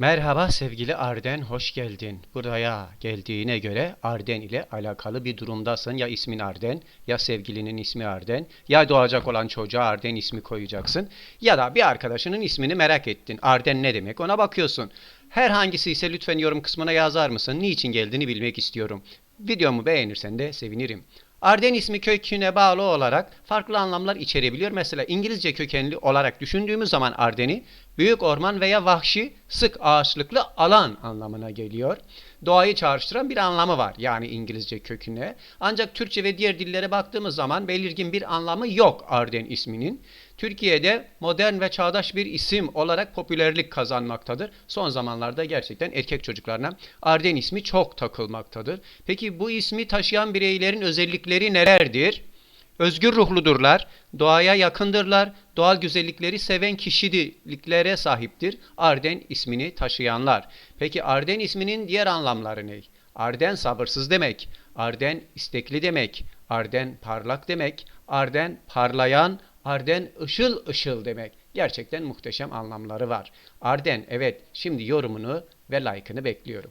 Merhaba sevgili Arden, hoş geldin. Buraya geldiğine göre Arden ile alakalı bir durumdasın. Ya ismin Arden, ya sevgilinin ismi Arden, ya doğacak olan çocuğa Arden ismi koyacaksın. Ya da bir arkadaşının ismini merak ettin. Arden ne demek ona bakıyorsun. Herhangisi ise lütfen yorum kısmına yazar mısın? Niçin geldiğini bilmek istiyorum. Videomu beğenirsen de sevinirim. Arden ismi köküne bağlı olarak farklı anlamlar içerebiliyor. Mesela İngilizce kökenli olarak düşündüğümüz zaman Arden'i büyük orman veya vahşi sık ağaçlıklı alan anlamına geliyor. Doğayı çağrıştıran bir anlamı var yani İngilizce köküne. Ancak Türkçe ve diğer dillere baktığımız zaman belirgin bir anlamı yok Arden isminin. Türkiye'de modern ve çağdaş bir isim olarak popülerlik kazanmaktadır. Son zamanlarda gerçekten erkek çocuklarına Arden ismi çok takılmaktadır. Peki bu ismi taşıyan bireylerin özellikleri nelerdir? Özgür ruhludurlar, doğaya yakındırlar, doğal güzellikleri seven kişiliklere sahiptir. Arden ismini taşıyanlar. Peki Arden isminin diğer anlamları ne? Arden sabırsız demek, Arden istekli demek, Arden parlak demek, Arden parlayan, Arden ışıl ışıl demek. Gerçekten muhteşem anlamları var. Arden evet şimdi yorumunu ve like'ını bekliyorum.